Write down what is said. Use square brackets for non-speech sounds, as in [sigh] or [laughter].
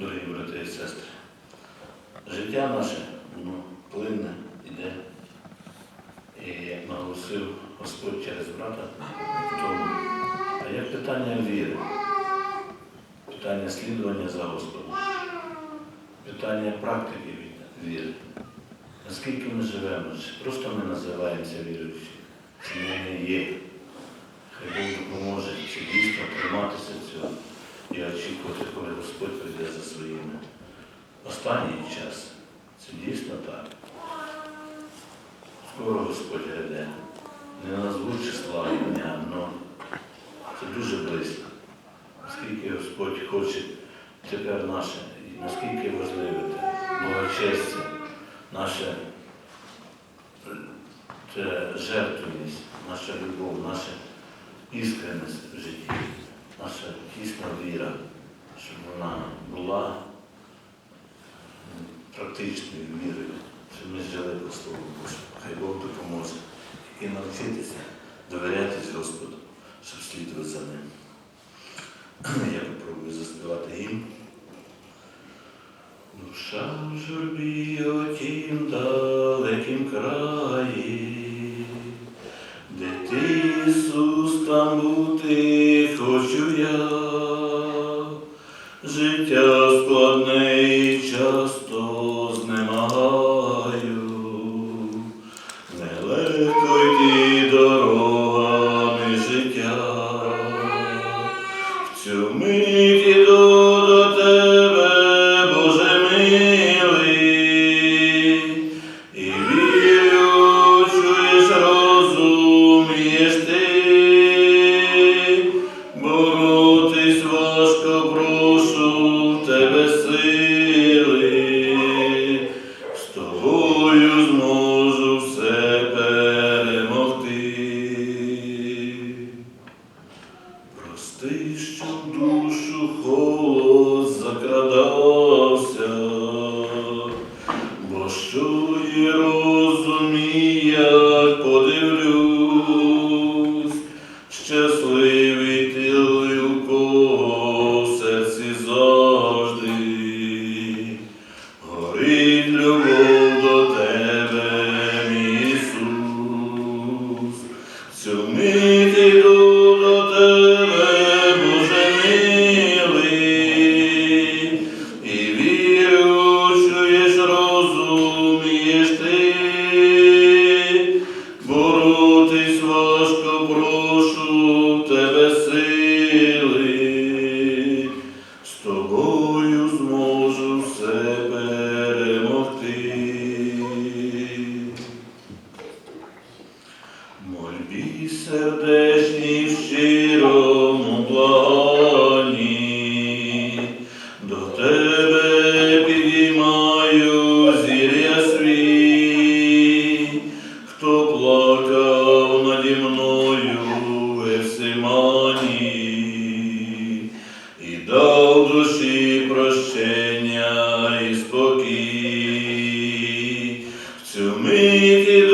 дорогі брати і сестри. Життя наше, воно плинне, іде. І як наголосив Господь через брата, тому. А як питання віри, питання слідування за Господом, питання практики віри. Наскільки ми живемо, чи просто ми називаємося віруючі, чи ми не є. Хай Бог допоможе чи дійсно триматися цього і очікувати, коли Господь прийде за своїми. Останній час це дійсно так. Скоро Господь гряде. Не назву числа і дня, але це дуже близько. Наскільки Господь хоче тепер наше, і наскільки важливе те благочестя, наша е, це жертвність, наша любов, наша іскреність в житті, наша дійсна віра, щоб вона була практичною вірою, щоб ми жили по Слову Божому. Хай Бог допоможе і навчитися довірятись Господу, щоб слідувати за ним. [clears throat] Я попробую заспівати гімн. Душа в журбі отім далекім хочу я, життя складне і часто щасливий ти в серці завжди, горить любов В